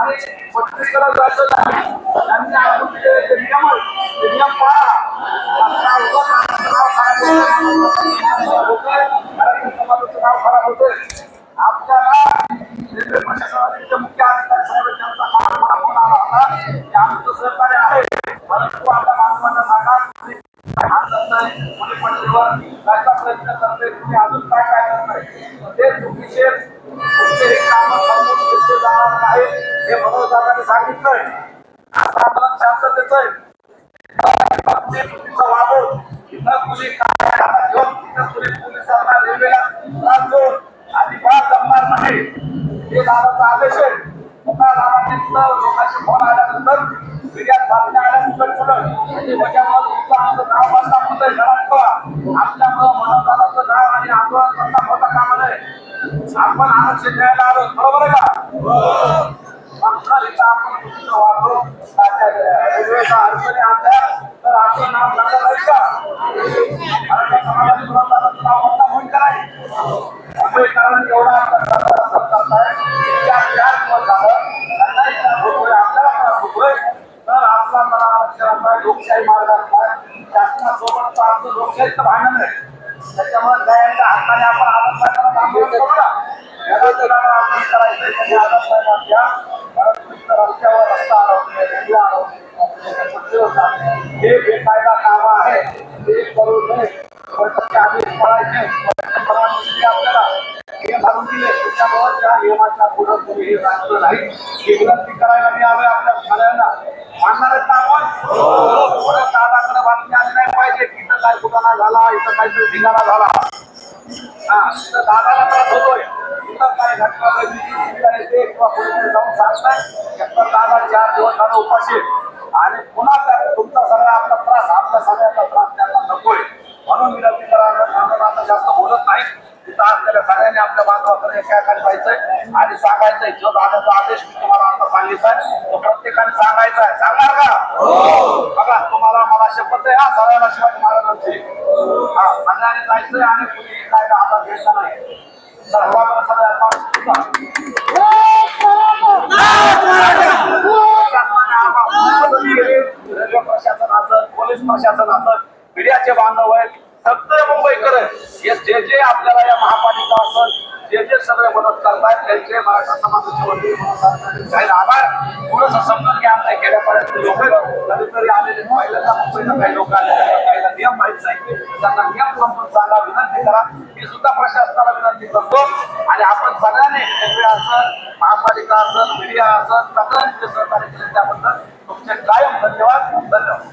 करायचं नाही, स्पष्टीकरण नाही. त्यांनी आपण नियम ते नियम पाळा. खराब समाजाचं नाव खराब आपल्याला रेल्वे प्रशासनाचे मुख्य अधिकारी साहेब त्यांचा आला होता की आमचं सहकार्य आहे परंतु आपल्या मानवाच्या भागात काय हात कोणी पटरीवर जायचा प्रयत्न करते तुम्ही अजून काय काय करताय ते चुकीचे तुमचे हे कामं थांबवून घेतले जाणार नाही हे मनोजाने सांगितलंय आता आंदोलन आहे बातमी चुकीचं कुणी काय घेऊन कुणी पोलिसांना रेल्वेला त्रास देऊन जमणार नाही हे दादाचा आदेश आहे पुन्हा दादाने तिथं फोन आल्यानंतर मीडियात बातम्या पुढं त्याच्यामुळे आपण आलो. बरोबर आहे का? आपण चुकीचं अडचणी आणल्या तर आपलं नाव लागलं नाही का? मराठा समाजाने होईल कारण एवढा तर लोकशाही मार्ग असलाय शासनासोबत आमचं लोकशाहीचं भांडण आहे. त्याच्यामुळे न्यायाच्या हक्काने आपण आदत हे बेकायदा काम आहे. ते करू नये आदेश आपल्याला घालून दिले त्याच्यामुळे त्या नियमाच्या पुढे कोणी हे नाही ही विनंती करायला मिळावे आपल्या सगळ्यांना. मानणार आहेत आपण बातमी आली नाही पाहिजे. इथं काय कुटाणा झाला इथं काहीतरी धिंगाणा झाला. दादाला त्रास होतोय इथं काय घटना घडली आणि ते किंवा कोणीतरी जाऊन सांगताय एकतर दादा चार दिवस झालं उपाशी आणि पुन्हा त्या- तुमचा सगळा आपला त्रास आपल्या सगळ्यांचा त्रास त्यांना नकोय म्हणून विनंती करायला म्हणून आता जास्त बोलत नाही तिथं असलेल्या सगळ्यांनी आपल्या बांधवाकडे एका एकाने जायचंय आणि सांगायचंय जो दादाचा आदेश मी तुम्हाला आता सांगितलाय तो प्रत्येकाने सांगायचा आहे. सांगणार का? हो. बघा तुम्हाला मला शपथ आहे. हा सगळ्याला शिवाजी महाराजांची. हा सगळ्यांनी जायचंय आणि कुणी काय हातात घ्यायचा नाही. सगळ्या रेल्वे प्रशासन असं पोलीस प्रशासन असं मीडियाचे बांधव आहेत. सगळे मुंबईकर हे जे जे आपल्याला या महापालिका असत जे जे सगळे मदत करतायत त्यांचे मराठा समाजाचे वतीने म्हणून जाहीर आभार. प्रशासनाला विनंती करतो आणि आपण सगळ्यांनी रेल्वे असेल महापालिका असेल मीडिया असेल सगळ्यांनी सहकार्य केले त्याबद्दल तुमचे कायम धन्यवाद. धन्यवाद.